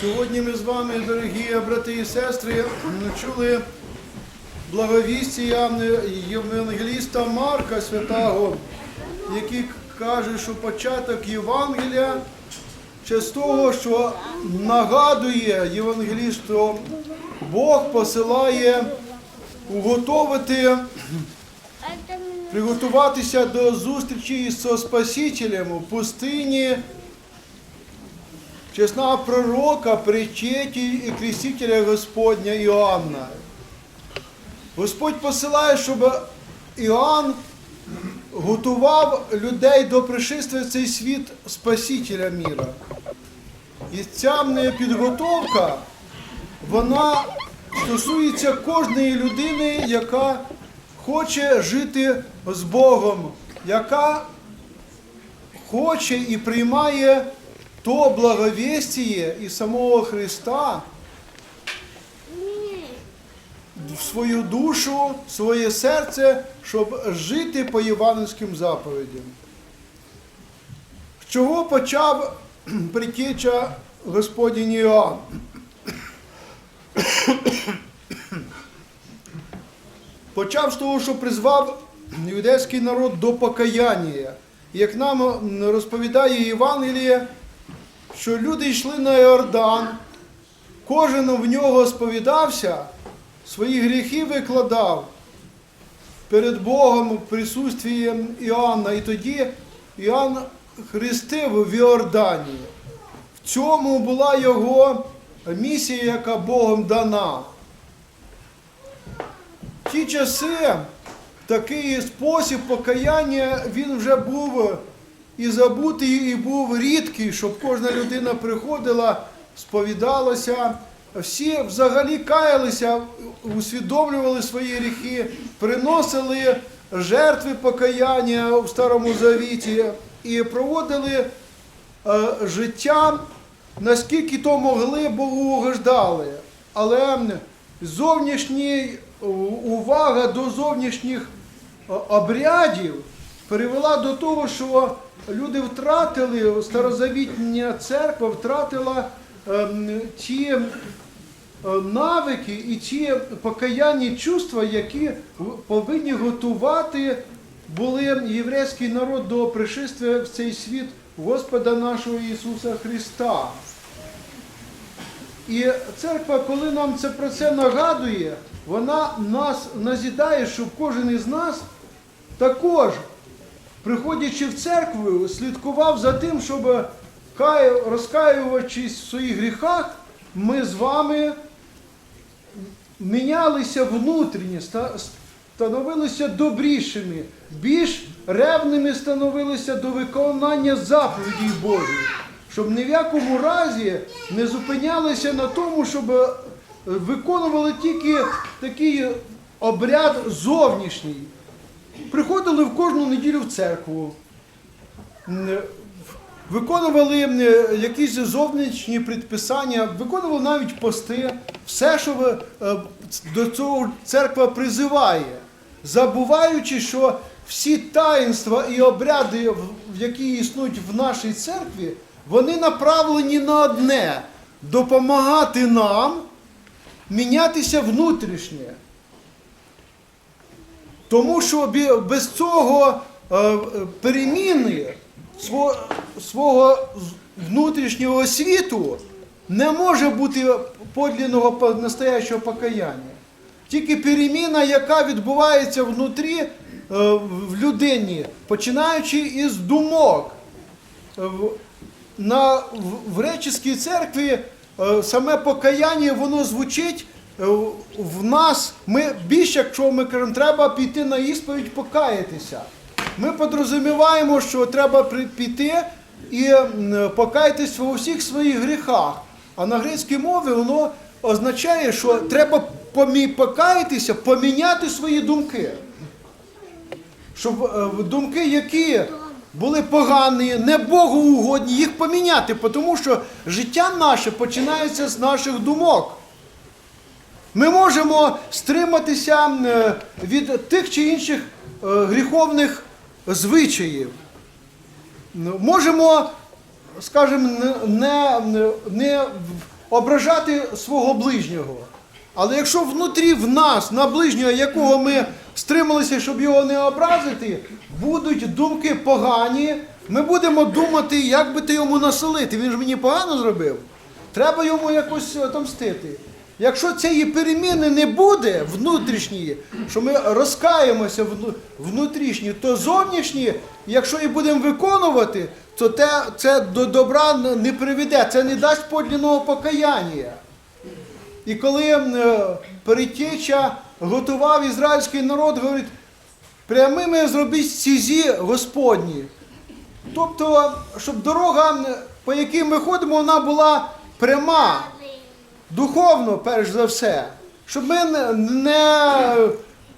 Сьогодні ми з вами, дорогі брати і сестри, чули благовістя Євангеліста Марка Святого, який каже, що початок Євангелія з того, що нагадує Євангеліст, що Бог посилає уготовити, приготуватися до зустрічі із Спасителем у пустині чесного пророка, причеті і крестителя Господня Іоанна. Господь посилає, щоб Іоанн готував людей до пришествия в цей світ Спасителя міра. І ця підготовка, вона стосується кожної людини, яка хоче жити з Богом, яка хоче і приймає то благовестіє і самого Христа в свою душу, в своє серце, щоб жити по євангельським заповідям. З чого почав притеча Господній Іоанн? Почав з того, що призвав юдейський народ до покаяння. Як нам розповідає Євангеліє, що люди йшли на Йордан, кожен в нього сповідався, свої гріхи викладав перед Богом в присутстві Іоанна. І тоді Іоанн хрестив в Іордані. В цьому була його місія, яка Богом дана. В ті часи такий спосіб покаяння він вже був і забутий, і був рідкий, щоб кожна людина приходила, сповідалася. Всі взагалі каялися, усвідомлювали свої гріхи, приносили жертви покаяння в Старому Завіті і проводили е, життя, наскільки то могли, Богу угождали. Але зовнішній увага до зовнішніх е, обрядів привела до того, що люди втратили, старозавітня церква втратила ем, ті е, навики і ті покаянні чувства, які повинні готувати були єврейський народ до пришествия в цей світ Господа нашого Ісуса Христа. І церква, коли нам це про це нагадує, вона нас назідає, щоб кожен із нас також, приходячи в церкву, слідкував за тим, щоб розкаювачись в своїх гріхах, ми з вами мінялися внутрішньо, ста- становилися добрішими, більш ревними становилися до виконання заповідей Божих, щоб ні в якому разі не зупинялися на тому, щоб е, виконували тільки такий обряд зовнішній. Приходили в кожну неділю в церкву, виконували якісь зовнішні предписання, виконували навіть пости, все, що е, до цього церква призиває, забуваючи, що всі таїнства і обряди, які існують в нашій церкві, вони направлені на одне допомагати нам мінятися внутрішнє. Тому що без цього е, переміни свого, внутрішнього світу не може бути подлинного по- настоящого покаяння. Тільки переміна, яка відбувається внутрі е, в людині, починаючи із думок. Е, На, в, греческій церкві саме покаяння воно звучить в нас. Ми більше, якщо ми кажемо, треба піти на ісповідь, покаятися. Ми подрозуміваємо, що треба піти і покаятися у всіх своїх гріхах. А на грецькій мові воно означає, що треба покаятися, поміняти свої думки щоб е, думки, які були погані, не Богу угодні, їх поміняти, тому що життя наше починається з наших думок. Ми можемо стриматися е, від тих чи інших е, гріховних звичаїв. Ну, Можемо, скажімо, не, не, ображати свого ближнього. Але якщо внутрі в нас, на ближнього, якого ми стрималися, щоб його не образити, будуть думки погані, ми будемо думати, як би ти йому населити. Він ж мені погано зробив. Треба йому якось отомстити. Якщо цієї переміни не буде внутрішньої, що ми розкаємося вну- внутрішні, то зовнішні, якщо і будемо виконувати, то те, це до добра не приведе, це не дасть подлінного покаяння. І коли е, перетеча готував ізраїльський народ, говорить, прямими зробіть стізі Господні. Тобто, щоб дорога, по якій ми ходимо, вона була пряма, духовно, перш за все. Щоб ми не, не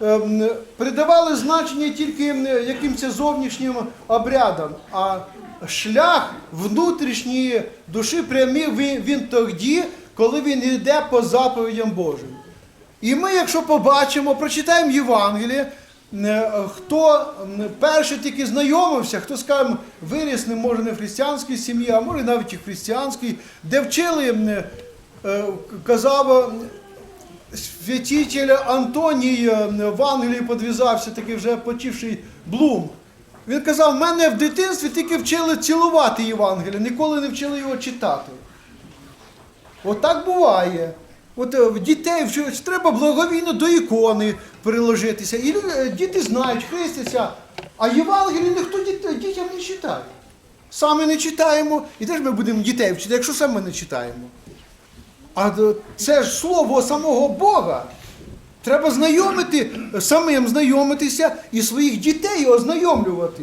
е, м, придавали значення тільки м, якимось зовнішнім обрядам, а шлях внутрішньої душі прямий він, тоді, коли він йде по заповідям Божим. І ми, якщо побачимо, прочитаємо Євангеліє, е, хто перше тільки знайомився, хто, скажімо, виріс, не може не в християнській сім'ї, а може навіть і в християнській, де вчили, казав е, святитель Антоній е, в Англії подвізався, такий вже почивший Блум. Він казав, мене в дитинстві тільки вчили цілувати Євангеліє, ніколи не вчили його читати. От так буває. От е, дітей треба благовійно до ікони приложитися. І діти знають, хрестяться, а Євангелії ніхто дітям не читає. Саме не читаємо, і де ж ми будемо дітей вчити, якщо саме не читаємо? А це ж слово самого Бога. Треба знайомити, самим знайомитися і своїх дітей ознайомлювати.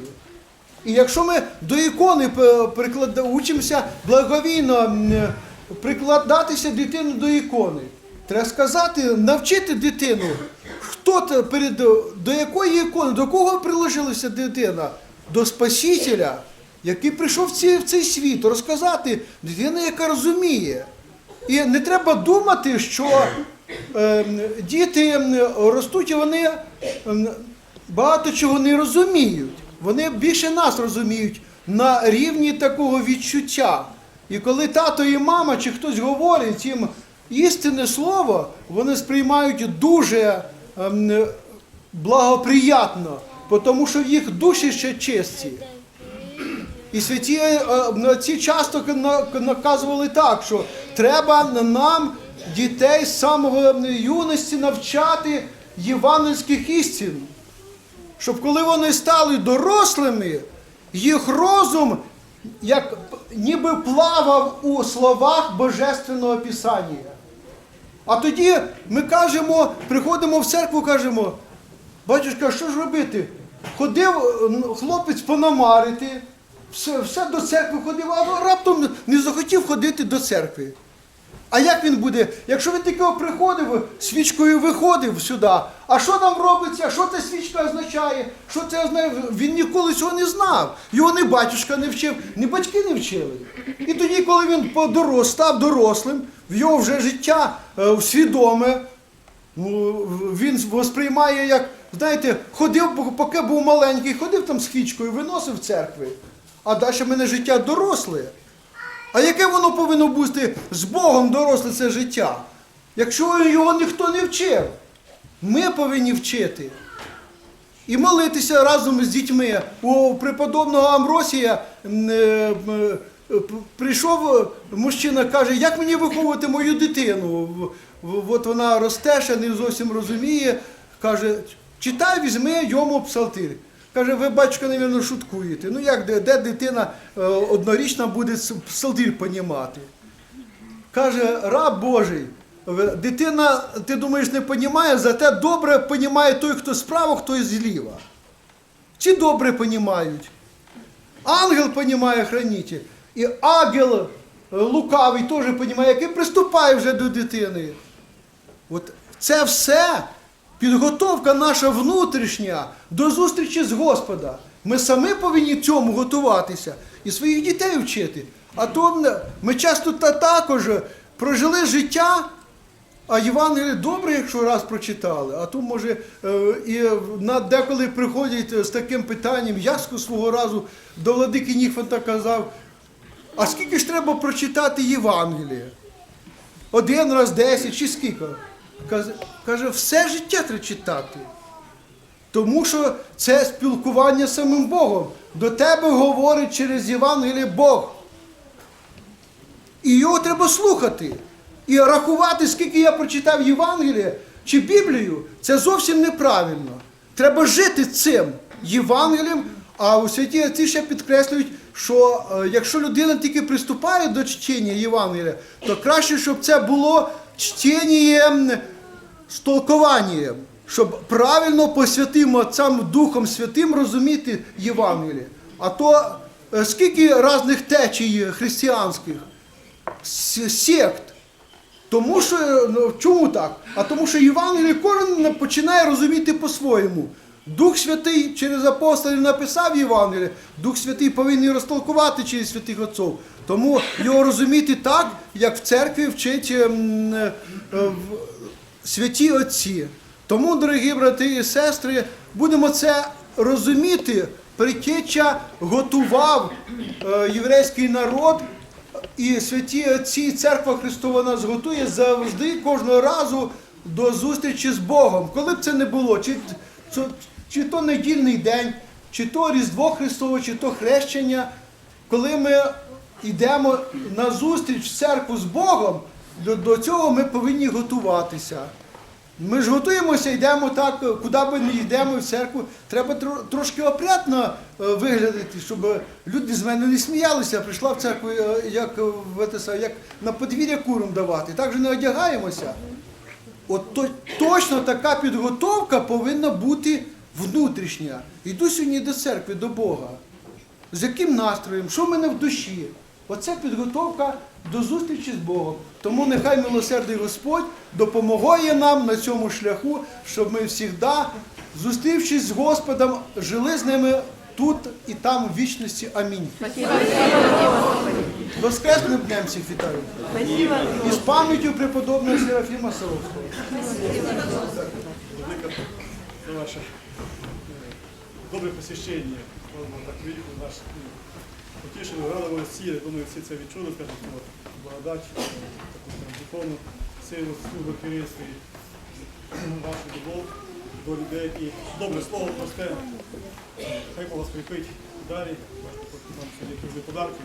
І якщо ми до ікони п- приклад... учимося благовійно прикладатися дитину до ікони, треба сказати, навчити дитину, хто перед до якої ікони, до кого приложилася дитина? До Спасителя, який прийшов в цей світ, розказати дитина, яка розуміє. І не треба думати, що е, діти ростуть і вони багато чого не розуміють. Вони більше нас розуміють на рівні такого відчуття. І коли тато і мама чи хтось говорить їм істинне слово, вони сприймають дуже ем, благоприятно, тому що їх душі ще чисті. І святі е, отці часто наказували так, що треба нам дітей з самого юності навчати євангельських істин. Щоб коли вони стали дорослими, їх розум як ніби плавав у словах Божественного Писання. А тоді ми кажемо, приходимо в церкву, кажемо, батюшка, що ж робити? Ходив хлопець пономарити, все, все до церкви ходив, а раптом не захотів ходити до церкви. А як він буде? Якщо він тільки приходив, свічкою виходив сюди, а що там робиться, що ця свічка означає, що це означає, він ніколи цього не знав. Його ні батюшка не вчив, ні батьки не вчили. І тоді, коли він подорос, став дорослим, в його вже життя е, свідоме, Ну, він восприймає, як, знаєте, ходив, поки був маленький, ходив там з хвічкою, виносив церкви. А далі в мене життя доросле. А яке воно повинно бути з Богом доросле це життя? Якщо його ніхто не вчив, ми повинні вчити. І молитися разом з дітьми. У преподобного Амросія е, е, прийшов е, мужчина, каже, як мені виховувати мою дитину? От вона росте, ще не зовсім розуміє. Каже, читай, візьми йому псалтир. Каже, ви батько, мабуть, шуткуєте. Ну як, де, де дитина е, однорічна буде псалтир понімати? Каже, раб Божий, дитина, ти думаєш, не понімає, зате добре понімає той, хто справа, хто зліва. Чи добре понімають? Ангел понімає хранитель, і ангел е, лукавий теж понімає, який приступає вже до дитини. От це все підготовка наша внутрішня до зустрічі з Господа. Ми самі повинні цьому готуватися і своїх дітей вчити. А то ми часто та також прожили життя, а Євангеліє добре, якщо раз прочитали. А то, може, е, і деколи приходять з таким питанням, я свого разу до владики Ніхфанта казав, а скільки ж треба прочитати Євангеліє? один раз десять чи скільки. Каже, все життя треба читати. Тому що це спілкування з самим Богом. До тебе говорить через Євангеліє Бог. І його треба слухати. І рахувати, скільки я прочитав Євангелія чи Біблію, це зовсім неправильно. Треба жити цим Євангелієм, а у святі отці ще підкреслюють, що е, якщо людина тільки приступає до чтення Євангелія, то краще, щоб це було чтінням з толкуванням, щоб правильно по святим Отцям Духом Святим розуміти Євангеліє. А то е, скільки різних течій християнських, сект. Тому що ну, чому так? А тому, що Євангеліє кожен починає розуміти по-своєму. Дух Святий через апостолів написав Євангеліє, Дух Святий повинен розтолкувати через святих отців. Тому його розуміти так, як в церкві вчить ем, е, святі отці. Тому, дорогі брати і сестри, будемо це розуміти. Притеча готував е, єврейський народ і святі отці, церква Христова нас готує завжди кожного разу до зустрічі з Богом. Коли б це не було, чи, чи, то недільний день, чи то Різдво Христове, чи то хрещення, коли ми йдемо на зустріч в церкву з Богом, до, цього ми повинні готуватися. Ми ж готуємося, йдемо так, куди би не йдемо в церкву. Треба тро- трошки опрятно е, виглядати, щоб люди з мене не сміялися. Прийшла в церкву, е, як, те як на подвір'я курам давати. Так же не одягаємося. От то, точно така підготовка повинна бути внутрішня. Йду сьогодні до церкви, до Бога. З яким настроєм, що в мене в душі? Оце підготовка до зустрічі з Богом. Тому нехай милосердний Господь допомагає нам на цьому шляху, щоб ми завжди, зустрівшись з Господом, жили з ними тут і там в вічності. Амінь. Воскресним днем всіх вітаю. І з пам'яттю преподобного Серафіма Саровського. За ваше е, добре посвящення. Можна так видіти наш ну, потішили, радували всі, я думаю, всі це відчули, от, благодать, е, таку там, духовну силу, службу керівництві, вашу любов до людей і добре слово просте. Хай Бог вас кріпить далі. Нам сьогодні дуже подарки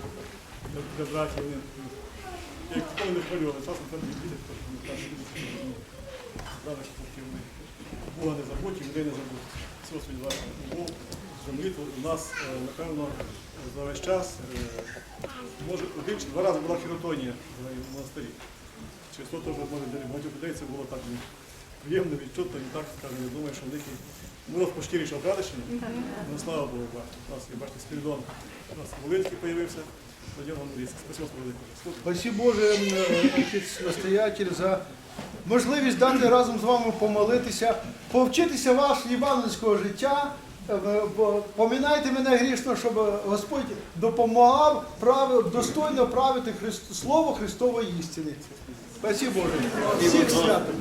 для, братів. Ну, як коли не хвилювали, часом треба діти, то не так Зараз поки ми Бога не забудь, і людей не забудь. Всього сподіваюся, Бог молитву у нас, е, напевно, за весь час, е, може, один чи два рази була хіротонія в монастирі. Через то теж, може, для багатьох людей це було так ну, приємно, відчутно, і так, скажімо, я думаю, що великий мороз пошкіріше обрадишення. Ну, слава Богу, у нас, як бачите, Спірідон, у нас Волинський появився, Владимир Андрійський. Спасибо. Спасибо Боже, е, настоятель, за можливість дати разом з вами помолитися, повчитися вашого євангельського життя. Е, Помінайте мене грішно, щоб Господь допомагав прави- достойно правити Христ- Слово Христової істини. Спасибо Боже. Всіх святом.